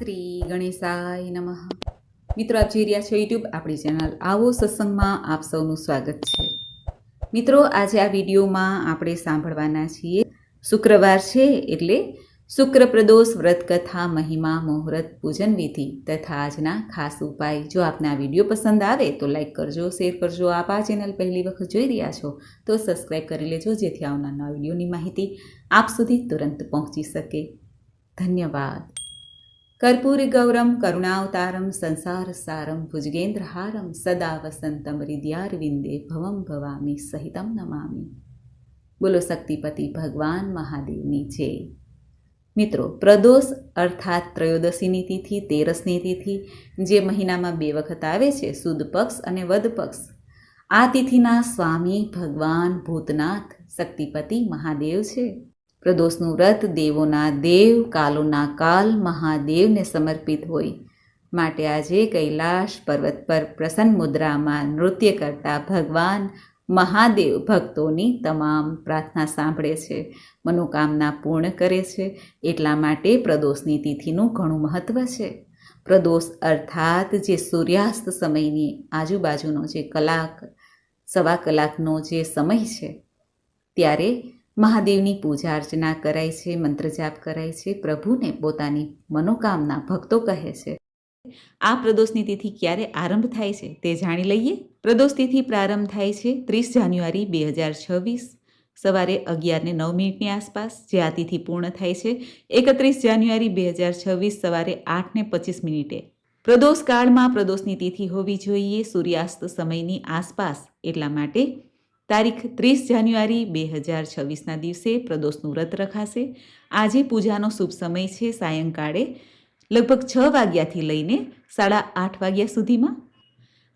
શ્રી ગણેશાય નમઃ. મિત્રો, આપ જોઈ રહ્યા છો યુટ્યુબ આપણી ચેનલ આવો સત્સંગમાં આપ સૌનું સ્વાગત છે. મિત્રો, આજે આ વિડીયોમાં આપણે સાંભળવાના છીએ શુક્રવાર છે એટલે શુક્ર પ્રદોષ વ્રત મહિમા, મુહૂર્ત, પૂજન વિધિ તથા આજના ખાસ ઉપાય. જો આપને આ વીડિયો પસંદ આવે તો લાઈક કરજો, શેર કરજો. આપ આ ચેનલ પહેલી વખત જોઈ રહ્યા છો તો સબસ્ક્રાઈબ કરી લેજો, જેથી આવનારના વિડીયોની માહિતી આપ સુધી તુરંત પહોંચી શકે. ધન્યવાદ. કરુણાવતારમ સંસાર સારમ ભુજગેન્દ્રહારમ સદા વસંતમ હૃદયારવિંદે ભવમ ભવામી સહિતમ નમામી બોલો શક્તિપતિ ભગવાન મહાદેવની જય મિત્રો પ્રદોષ અર્થાત ત્રયોદશીની તિથિ તેરસની તિથિ જે મહિનામાં બે વખત આવે છે, સુદ પક્ષ અને વદ પક્ષ. આ તિથિના સ્વામી ભગવાન ભૂતનાથ શક્તિપતિ મહાદેવ છે। પ્રદોષનું વ્રત દેવોના દેવ, કાલોના કાલ, મહાદેવને સમર્પિત હોય. માટે આજે કૈલાશ પર્વત પર પ્રસન્ન મુદ્રામાં નૃત્ય કરતા ભગવાન મહાદેવ ભક્તોની તમામ પ્રાર્થના સાંભળે છે. મનોકામના પૂર્ણ કરે છે. એટલા માટે પ્રદોષની તિથિનું ઘણું મહત્ત્વ છે. પ્રદોષ અર્થાત જે સૂર્યાસ્ત સમયની આજુબાજુનો જે કલાક, સવા કલાકનો જે સમય છે, ત્યારે મહાદેવની પૂજા અર્ચના કરાય છે, મંત્ર જાપ કરાય છે, પ્રભુને પોતાની મનોકામના ભક્તો કહે છે. આ પ્રદોષની તિથિ ક્યારે આરંભ થાય છે તે જાણી લઈએ. પ્રદોષ તિથિ પ્રારંભ થાય છે ત્રીસ જાન્યુઆરી બે હજાર છવ્વીસ. સવારે અગિયારને નવ મિનિટની આસપાસ જે આ તિથિ પૂર્ણ થાય છે એકત્રીસ જાન્યુઆરી બે હજાર છવ્વીસ સવારે આઠને પચીસ મિનિટે. પ્રદોષ કાળમાં પ્રદોષની તિથિ હોવી જોઈએ. સૂર્યાસ્ત સમયની આસપાસ એટલા માટે તારીખ ત્રીસ જાન્યુઆરી બે હજાર છવ્વીસના દિવસે પ્રદોષનું વ્રત રખાશે. આજે પૂજાનો શુભ સમય છે સાયંકાળે. લગભગ છ વાગ્યાથી લઈને સાડા આઠ વાગ્યા સુધીમાં.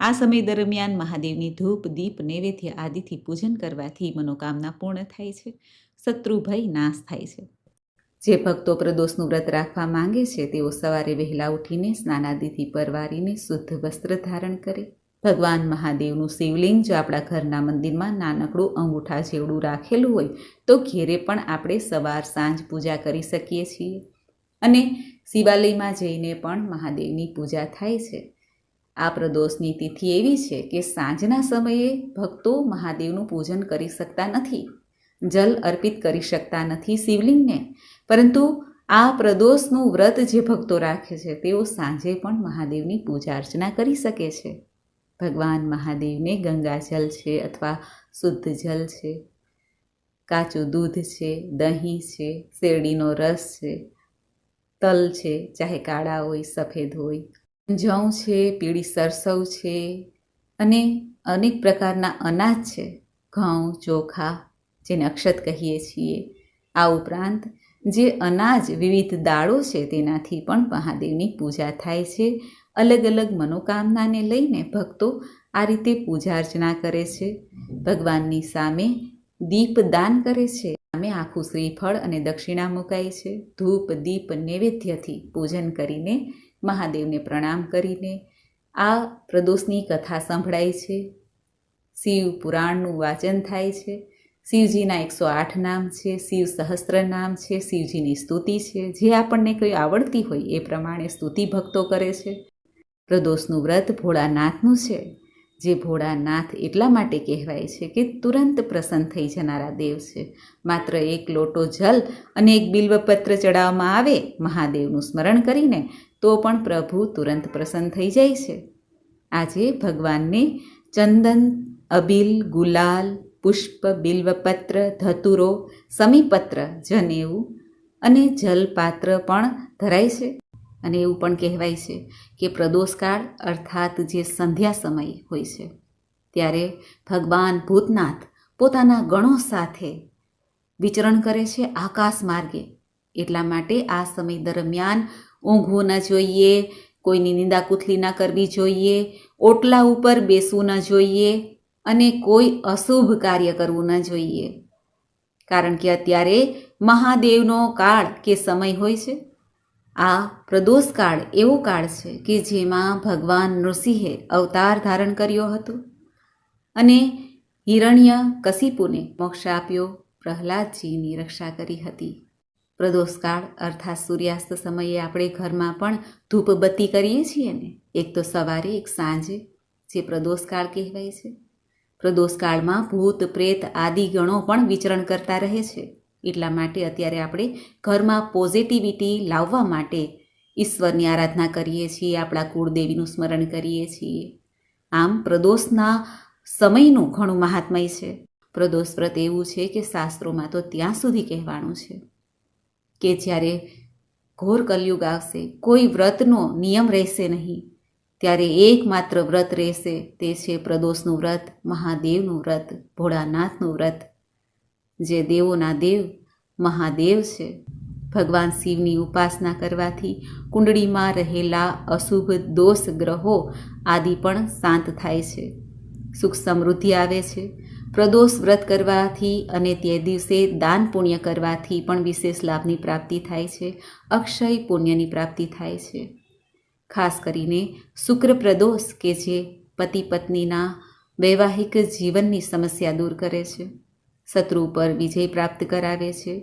આ સમય દરમિયાન મહાદેવની ધૂપ, દીપ, નૈવેદ્ય આદિથી પૂજન કરવાથી મનોકામના પૂર્ણ થાય છે. શત્રુ નાશ થાય છે. જે ભક્તો પ્રદોષનું વ્રત રાખવા માંગે છે, તેઓ સવારે વહેલા ઉઠીને સ્નાનાદિથી પરવારીને શુદ્ધ વસ્ત્ર ધારણ કરે. ભગવાન મહાદેવનું શિવલિંગ જો આપણા ઘરના મંદિરમાં નાનકડું અંગૂઠા જેવડું રાખેલું હોય, તો ઘેરે પણ આપણે સવાર સાંજ પૂજા કરી શકીએ છીએ. અને શિવાલયમાં જઈને પણ મહાદેવની પૂજા થાય છે. આ પ્રદોષની તિથિ એવી છે કે સાંજના સમયે ભક્તો મહાદેવનું પૂજન કરી શકતા નથી, જલ અર્પિત કરી શકતા નથી શિવલિંગને. પરંતુ આ પ્રદોષનું વ્રત જે ભક્તો રાખે છે, તેઓ સાંજે પણ મહાદેવની પૂજા અર્ચના કરી શકે છે. ભગવાન મહાદેવને ગંગાજલ છે અથવા શુદ્ધ જલ છે. કાચું દૂધ છે, દહીં છે, શેરડીનો રસ છે, તલ છે, ચાહે કાળા હોય, સફેદ હોય. જવ છે, પીળી સરસવ છે અને અનેક પ્રકારના અનાજ છે. ઘઉં, ચોખા, જેને અક્ષત કહીએ છીએ. આ ઉપરાંત જે અનાજ વિવિધ દાળો છે તેનાથી પણ મહાદેવની પૂજા થાય છે. અલગ અલગ મનોકામનાને લઈને ભક્તો આ રીતે પૂજા અર્ચના કરે છે. ભગવાનની સામે દીપ દાન કરે છે. સામે આખું શ્રીફળ અને દક્ષિણા મુકાય છે. ધૂપ, દીપ, નૈવેદ્યથી પૂજન કરીને મહાદેવને પ્રણામ કરીને આ પ્રદોષની કથા સંભળાય છે. શિવ પુરાણનું વાચન થાય છે. શિવજીના એકસો આઠ નામ છે. શિવ સહસ્ત્ર નામ છે. શિવજીની સ્તુતિ છે. જે આપણને કંઈ આવડતી હોય એ પ્રમાણે સ્તુતિ ભક્તો કરે છે. પ્રદોષનું વ્રત ભોળાનાથનું છે. જે ભોળાનાથ એટલા માટે કહેવાય છે કે તુરંત પ્રસન્ન થઈ જનારા દેવ છે. માત્ર એક લોટો જલ અને એક બિલ્વપત્ર ચડાવવામાં આવે મહાદેવનું સ્મરણ કરીને તો પણ પ્રભુ તુરંત પ્રસન્ન થઈ જાય છે. આજે ભગવાનને ચંદન, અબિલ, ગુલાલ, પુષ્પ, બિલ્વપત્ર, ધતુરો, સમીપત્ર જનેવું અને જલપાત્ર પણ ધરાય છે. અને એવું પણ કહેવાય છે કે પ્રદોષકાળ અર્થાત જે સંધ્યા સમય હોય છે, ત્યારે ભગવાન ભૂતનાથ પોતાના ગણો સાથે વિચરણ કરે છે આકાશ માર્ગે. એટલા માટે આ સમય દરમિયાન ઊંઘવું ન જોઈએ, કોઈની નિંદાકુથલી ન કરવી જોઈએ, ઓટલા ઉપર બેસવું ન જોઈએ અને કોઈ અશુભ કાર્ય કરવું ન જોઈએ. કારણ કે અત્યારે મહાદેવનો કાળ કે સમય હોય છે આ પ્રદોષ કાળ એવો કાળ છે કે જેમાં ભગવાન નૃસિંહે અવતાર ધારણ કર્યો હતો અને હિરણ્ય કશિપુને મોક્ષ આપ્યો, પ્રહલાદજીની રક્ષા કરી હતી. પ્રદોષકાળ અર્થાત સૂર્યાસ્ત સમયે આપણે ઘરમાં પણ ધૂપ બત્તી કરીએ છીએ ને? એક તો સવારે, એક સાંજે, જે પ્રદોષકાળ કહેવાય છે. પ્રદોષકાળમાં ભૂત, પ્રેત આદિ ગણો પણ વિચરણ કરતા રહે છે. એટલા માટે અત્યારે આપણે ઘરમાં પોઝિટિવિટી લાવવા માટે ઈશ્વરની આરાધના કરીએ છીએ, આપણા કુળદેવીનું સ્મરણ કરીએ છીએ. આમ પ્રદોષના સમયનું ઘણું મહાત્મય છે. પ્રદોષ વ્રત એવું છે કે શાસ્ત્રોમાં તો ત્યાં સુધી કહેવાનું છે કે જ્યારે ઘોર કલયુગ આવશે, કોઈ વ્રતનો નિયમ રહેશે નહીં. ત્યારે એકમાત્ર વ્રત રહેશે તે છે પ્રદોષનું વ્રત, મહાદેવનું વ્રત, ભોળાનાથનું વ્રત. જે દેવોના દેવ, મહાદેવ છે. ભગવાન શિવની ઉપાસના કરવાથી કુંડળીમાં રહેલા અશુભ દોષ ગ્રહો આદિ પણ શાંત થાય છે. સુખ સમૃદ્ધિ આવે છે. પ્રદોષ વ્રત કરવાથી અને તે દિવસે દાન પુણ્ય કરવાથી પણ વિશેષ લાભની પ્રાપ્તિ થાય છે. અક્ષય પુણ્યની પ્રાપ્તિ થાય છે. ખાસ કરીને શુક્ર પ્રદોષ કે જે પતિ પત્નીના વૈવાહિક જીવનની સમસ્યા દૂર કરે છે. શત્રુ પર વિજય પ્રાપ્ત કરાવે છે,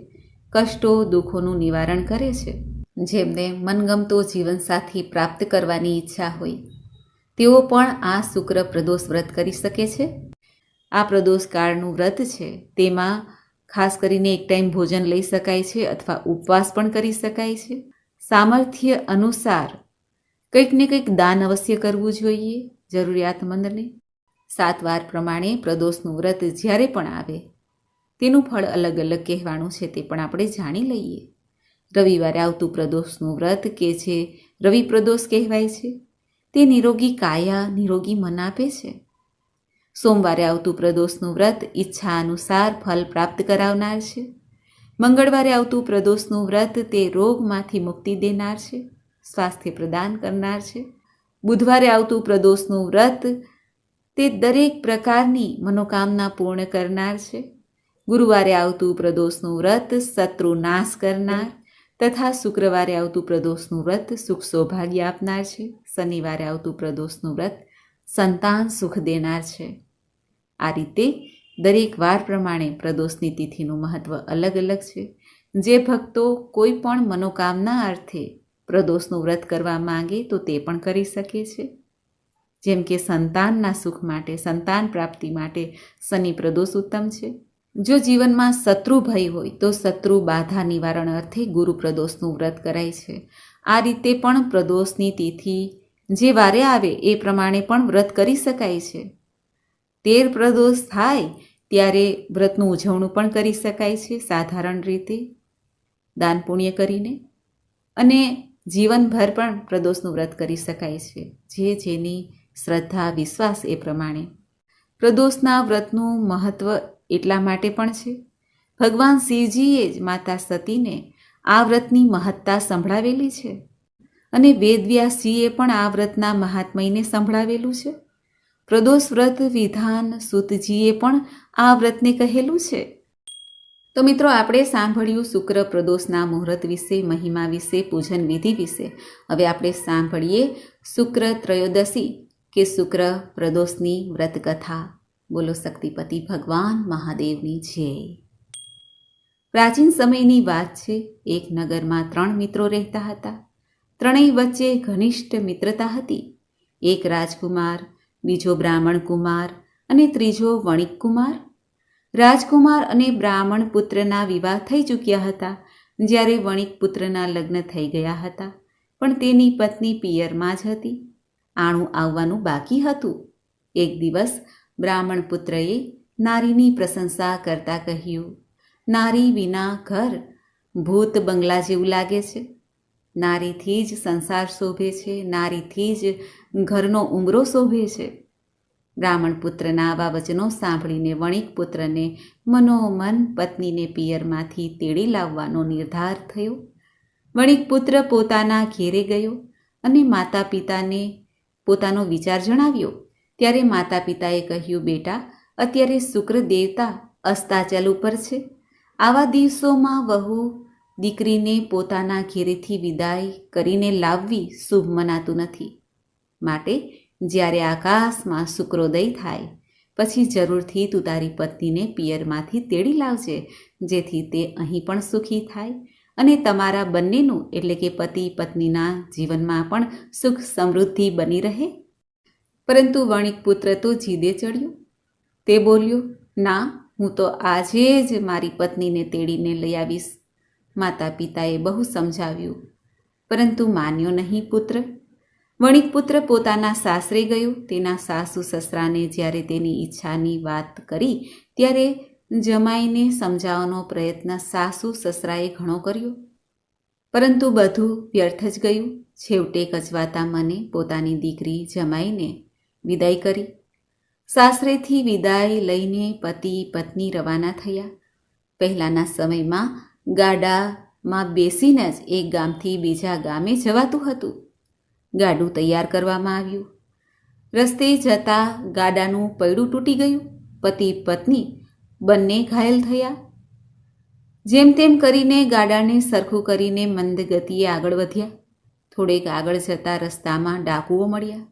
કષ્ટો દુઃખોનું નિવારણ કરે છે. જેમને મનગમતો જીવનસાથી પ્રાપ્ત કરવાની ઈચ્છા હોય, તેઓ પણ આ શુક્ર પ્રદોષ વ્રત કરી શકે છે. આ પ્રદોષ કાળનું વ્રત છે, તેમાં ખાસ કરીને એક ટાઈમ ભોજન લઈ શકાય છે અથવા ઉપવાસ પણ કરી શકાય છે. સામર્થ્ય અનુસાર કંઈક ને કંઈક દાન અવશ્ય કરવું જોઈએ, જરૂરિયાતમંદને. સાત વાર પ્રમાણે પ્રદોષનું વ્રત જ્યારે પણ આવે તેનું ફળ અલગ અલગ કહેવાનું છે તે પણ આપણે જાણી લઈએ. રવિવારે આવતું પ્રદોષનું વ્રત કે જે રવિ પ્રદોષ કહેવાય છે, તે નિરોગી કાયા, નિરોગી મન આપે છે. સોમવારે આવતું પ્રદોષનું વ્રત ઈચ્છા અનુસાર ફલ પ્રાપ્ત કરાવનાર છે. મંગળવારે આવતું પ્રદોષનું વ્રત તે રોગમાંથી મુક્તિ દેનાર છે, સ્વાસ્થ્ય પ્રદાન કરનાર છે. બુધવારે આવતું પ્રદોષનું વ્રત તે દરેક પ્રકારની મનોકામના પૂર્ણ કરનાર છે. ગુરુવારે આવતું પ્રદોષનું વ્રત, શત્રુ નાશ કરનાર તથા શુક્રવારે આવતું પ્રદોષનું વ્રત સુખ સૌભાગ્ય આપનાર છે. શનિવારે આવતું પ્રદોષનું વ્રત સંતાન સુખ દેનાર છે. આ રીતે દરેક વાર પ્રમાણે પ્રદોષની તિથિનું મહત્ત્વ અલગ અલગ છે. જે ભક્તો કોઈ પણ મનોકામના અર્થે પ્રદોષનું વ્રત કરવા માંગે તો તે પણ કરી શકે છે. જેમ કે સંતાનના સુખ માટે, સંતાન પ્રાપ્તિ માટે શનિ પ્રદોષ ઉત્તમ છે. જો જીવનમાં શત્રુ ભય હોય તો શત્રુ બાધા નિવારણ અર્થે ગુરુ પ્રદોષનું વ્રત કરાય છે. આ રીતે પણ પ્રદોષની તિથિ જે વારે આવે એ પ્રમાણે પણ વ્રત કરી શકાય છે. તેર પ્રદોષ થાય ત્યારે વ્રતનું ઉજવણું પણ કરી શકાય છે સાધારણ રીતે. દાન પુણ્ય કરીને અને જીવનભર પણ પ્રદોષનું વ્રત કરી શકાય છે, જે જેની શ્રદ્ધા, વિશ્વાસ એ પ્રમાણે. પ્રદોષના વ્રતનું મહત્ત્વ એટલા માટે પણ છે? ભગવાન શિવજીએ જ માતા સતીને આ વ્રતની મહત્તા સંભળાવેલી છે? અને વેદવ્યાસજીએ પણ આ વ્રતના મહાત્મયને સંભળાવેલું છે? પ્રદોષ વ્રત વિધાન સુતજીએ પણ આ વ્રતને કહેલું છે? તો મિત્રો, આપણે સાંભળ્યું શુક્ર પ્રદોષના મુહૂર્ત વિશે, મહિમા વિશે, પૂજન વિધિ વિશે. હવે આપણે સાંભળીએ શુક્ર ત્રયોદશી કે શુક્ર પ્રદોષની વ્રત કથા બોલો શક્તિપતિ ભગવાન મહાદેવની જય. પ્રાચીન સમયની વાત છે, એક નગરમાં ત્રણ મિત્રો રહેતા હતા. ત્રણેય વચ્ચે ઘનિષ્ઠ મિત્રતા હતી. એક રાજકુમાર, બીજો બ્રાહ્મણ કુમાર અને ત્રીજો વણિક કુમાર. રાજકુમાર અને બ્રાહ્મણ પુત્રના વિવાહ થઈ ચૂક્યા હતા, જ્યારે વણિક પુત્રના લગ્ન થઈ ગયા હતા, પણ તેની પત્ની પિયરમાં જ હતી. આણું આવવાનું બાકી હતું. એક દિવસ બ્રાહ્મણ પુત્રએ નારીની પ્રશંસા કરતા કહ્યું, નારી વિના ઘર ભૂત બંગલા જેવું લાગે છે. નારીથી જ સંસાર શોભે છે, નારીથી જ ઘરનો ઉમરો શોભે છે. બ્રાહ્મણ પુત્રના આવા વચનો સાંભળીને વણિક પુત્રને મનોમન પત્નીને પિયરમાંથી તેડી લાવવાનો નિર્ધાર થયો. વણિક પુત્ર પોતાના ઘેરે ગયો અને માતા પિતાને પોતાનો વિચાર જણાવ્યો ત્યારે માતા પિતાએ કહ્યું, બેટા, અત્યારે શુક્ર દેવતા અસ્તાચલ ઉપર છે. આવા દિવસોમાં વહુ દીકરીને પોતાના ઘેરેથી વિદાય કરીને લાવવી શુભ મનાતું નથી. માટે જ્યારે આકાશમાં શુક્રોદય થાય, પછી જરૂરથી તું તારી પત્નીને પિયરમાંથી તેડી લાવજે, જેથી તે અહીં પણ સુખી થાય. અને તમારા બંનેનું એટલે કે પતિ પત્નીના જીવનમાં પણ સુખ સમૃદ્ધિ બની રહે. પરંતુ વણિક પુત્ર તો જીદે ચડ્યો. તે બોલ્યો, ના, હું તો આજે જ મારી પત્નીને તેડીને લઈ આવીશ. માતા પિતાએ બહુ સમજાવ્યું. પરંતુ માન્યો નહીં પુત્ર. વણિક પુત્ર પોતાના સાસરે ગયો. તેના સાસુ સસરાને જ્યારે તેની ઈચ્છાની વાત કરી, ત્યારે જમાઈને સમજાવવાનો પ્રયત્ન સાસુ સસરાએ ઘણો કર્યો. પરંતુ બધું વ્યર્થ જ ગયું. છેવટે કચવાતા મને પોતાની દીકરી જમાઈને વિદાય કરી. સાસરેથી વિદાય લઈને પતિ પત્ની રવાના થયા. પહેલાંના સમયમાં ગાડામાં બેસીને જ એક ગામથી બીજા ગામે જવાતું હતું. ગાડું તૈયાર કરવામાં આવ્યું. રસ્તે જતાં ગાડાનું પૈડું તૂટી ગયું. પતિ પત્ની બંને ઘાયલ થયા. જેમ તેમ કરીને ગાડાને સરખું કરીને મંદ ગતિએ આગળ વધ્યા. થોડેક આગળ જતા રસ્તામાં ડાકુઓ મળ્યા.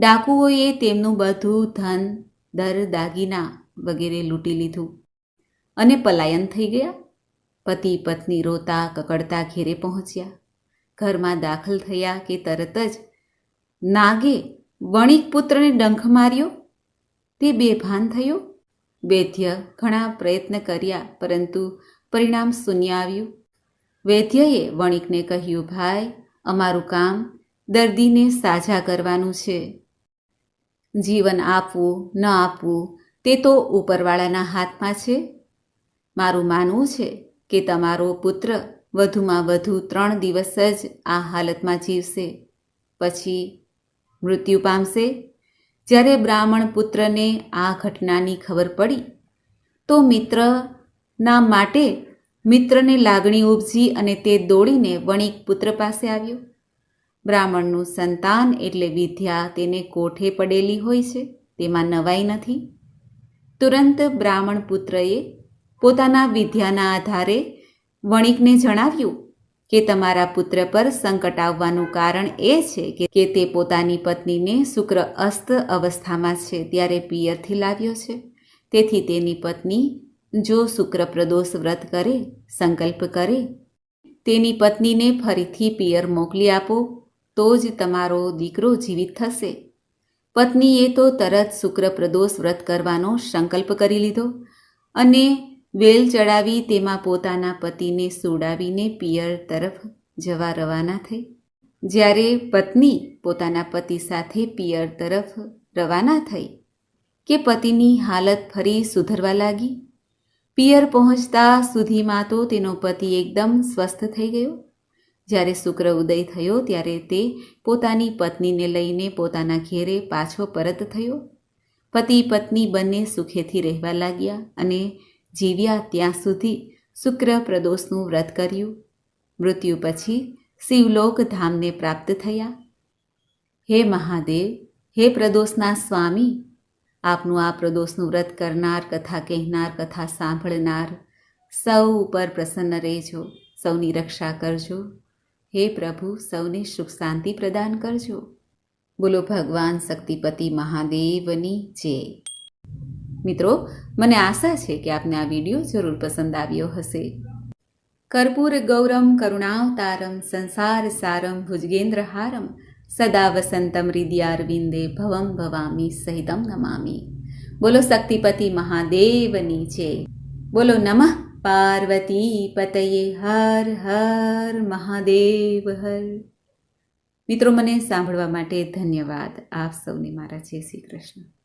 ડાકુઓએ તેમનું બધું ધન, દર, દાગીના વગેરે લૂંટી લીધું અને પલાયન થઈ ગયા. પતિ પત્ની રોતા કકડતા ઘેરે પહોંચ્યા. ઘરમાં દાખલ થયા કે તરત જ નાગે વણિક પુત્રને ડંખ માર્યો. તે બેભાન થયો. વૈદ્ય ઘણા પ્રયત્ન કર્યા, પરંતુ પરિણામ શૂન્ય આવ્યું. વૈદ્યએ વણિકને કહ્યું, ભાઈ, અમારું કામ દર્દીને સાજા કરવાનું છે. જીવન આપવું, ન આપવું, તે તો ઉપરવાળાના હાથમાં છે. મારું માનવું છે કે તમારો પુત્ર વધુમાં વધુ ત્રણ દિવસ જ આ હાલતમાં જીવશે. પછી મૃત્યુ પામશે. જ્યારે બ્રાહ્મણ પુત્રને આ ઘટનાની ખબર પડી, તો મિત્રના માટે મિત્રને લાગણી ઉપજી અને તે દોડીને વણિક પુત્ર પાસે આવ્યો. બ્રાહ્મણનું સંતાન એટલે વિદ્યા તેને કોઠે પડેલી હોય છે, તેમાં નવાઈ નથી. તુરંત બ્રાહ્મણ પુત્રએ પોતાના વિદ્યાના આધારે વણિકને જણાવ્યું કે તમારા પુત્ર પર સંકટ આવવાનું કારણ એ છે કે તે પોતાની પત્નીને શુક્ર અસ્ત અવસ્થામાં છે ત્યારે પિયરથી લાવ્યો છે. તેથી તેની પત્ની જો શુક્ર પ્રદોષ વ્રત કરે, સંકલ્પ કરે, તેની પત્નીને ફરીથી પિયર મોકલી આપો. તો જ તમારો દીકરો જીવિત થશે. પત્નીએ તો તરત શુક્ર પ્રદોષ વ્રત કરવાનો સંકલ્પ કરી લીધો અને વેલ ચડાવી તેમાં પોતાના પતિને સુડાવીને પિયર તરફ જવા રવાના થઈ. જ્યારે પત્ની પોતાના પતિ સાથે પિયર તરફ રવાના થઈ કે પતિની હાલત ફરી સુધરવા લાગી. પિયર પહોંચતા સુધીમાં તો તેનો પતિ એકદમ સ્વસ્થ થઈ ગયો. જ્યારે શુક્ર ઉદય થયો ત્યારે તે પોતાની પત્નીને લઈને પોતાના ઘેરે પાછો પરત થયો. પતિ પત્ની બંને સુખેથી રહેવા લાગ્યા અને જીવ્યા ત્યાં સુધી શુક્ર પ્રદોષનું વ્રત કર્યું. મૃત્યુ પછી શિવલોક ધામને પ્રાપ્ત થયા. હે મહાદેવ, હે પ્રદોષના સ્વામી, આપનું આ પ્રદોષનું વ્રત કરનાર, કથા કહેનાર, કથા સાંભળનાર સૌ ઉપર પ્રસન્ન રહેજો, સૌની રક્ષા કરજો. હે પ્રભુ, સૌને સુખ શાંતિ પ્રદાન કરજો. બોલો ભગવાન શક્તિપતિ મહાદેવની જય. મિત્રો, મને આશા છે કે આપને આ વીડિયો જરૂર પસંદ આવ્યો હશે. કર્પૂર ગૌરમ કરુણાવતારમ સંસાર સારમ ભુજગેન્દ્રહારમ સદા વસંતમ હૃદયારવિંદે ભવમ ભવામી સહિતમ નમામી. બોલો શક્તિપતિ મહાદેવની જય. બોલો નમઃ. પાર્વતી પતયે હર હર મહાદેવ હર. મિત્રો, મને સાંભળવા માટે ધન્યવાદ. આપ સૌને મારા જય શ્રી કૃષ્ણ.